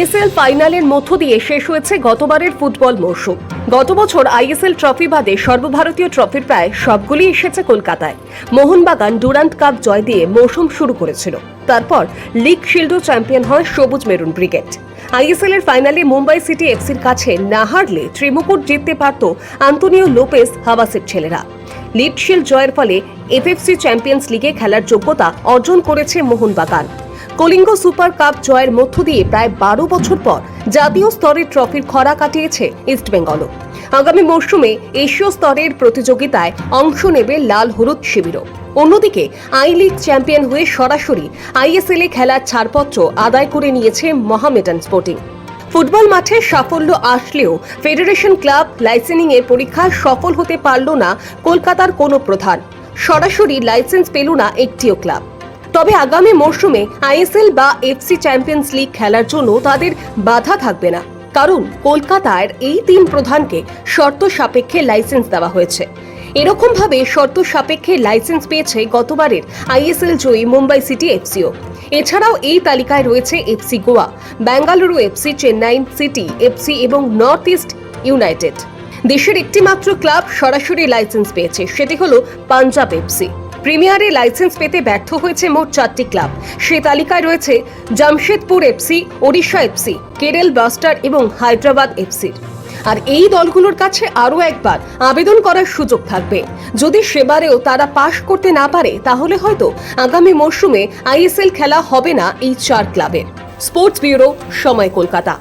ISL ফাইনালের মধ্য দিয়ে শেষ হয়েছে গতবারের ফুটবল মরশুম। গত বছর আইএসএল ট্রফি বাদে সর্বভারতীয় ট্রফির প্রায় সবগুলি এসেছে কলকাতায়। মোহনবাগান ডুরান্ট কাপ জয় দিয়ে মৌসুম শুরু করেছিল। তারপর লিগ শিল্ডও চ্যাম্পিয়ন হয় সবুজ মেরুন ব্রিগেড। আইএসএল এর ফাইনালে মুম্বাই সিটি এফসির কাছে না হারলে ত্রিমুকুট জিততে পারত আন্তোনিও লোপেস হাবাসের ছেলেরা। লিড শিল্ড জয়ের ফলে এফএফসি চ্যাম্পিয়ন্স লিগে খেলার যোগ্যতা অর্জন করেছে মোহনবাগান। কলিঙ্গ সুপার কাপ জয়ের মধ্য দিয়ে প্রায় বারো বছর পর জাতীয় স্তরের ট্রফির খরা কাটিয়েছে ইস্টবেঙ্গলও আগামী মরশুমে এশীয় স্তরের প্রতিযোগিতায় অংশ নেবে লাল হলুদ শিবিরও। অন্যদিকে আই লিগ চ্যাম্পিয়ন হয়ে সরাসরি আইএসএল এ খেলার ছাড়পত্র আদায় করে নিয়েছে মহামেডান স্পোর্টিং। ফুটবল মাঠে সাফল্য আসলেও ফেডারেশন ক্লাব লাইসেন্সিং এর পরীক্ষায় সফল হতে পারল না কলকাতার কোনো প্রধান। সরাসরি লাইসেন্স পেল না একটিও ক্লাব। তবে আগামী মরশুমে আইএসএল বা এফসি চ্যাম্পিয়ন্স লিগ খেলার জন্য তাদের বাধা থাকবে না। কারণ কলকাতার এই তিন প্রধানকে শর্ত সাপেক্ষে লাইসেন্স দেওয়া হয়েছে। এরকম ভাবে শর্ত সাপেক্ষে লাইসেন্স পেয়েছে গতবারের আইএসএল জয়ী মুম্বাই সিটি এফসিও। এছাড়াও এই তালিকায় রয়েছে FC Goa, Bengaluru FC, Chennai City FC এবং নর্থ ইস্ট ইউনাইটেড। দেশের একটি মাত্র ক্লাব সরাসরি লাইসেন্স পেয়েছে, সেটি হলো পাঞ্জাব এফসি। প্রিমিয়ারে লাইসেন্স পেতে ব্যর্থ হয়েছে মোট চারটি ক্লাব। সে তালিকায় রয়েছে Jamshedpur FC, Odisha FC, Kerala Blaster এবং হায়দ্রাবাদ এফসির। আর এই দলগুলোর কাছে আরও একবার আবেদন করার সুযোগ থাকবে। যদি সেবারেও তারা পাশ করতে না পারে, তাহলে হয়তো আগামী মরশুমে আইএসএল খেলা হবে না এই চার ক্লাবের। স্পোর্টস ব্যুরো সময় কলকাতা।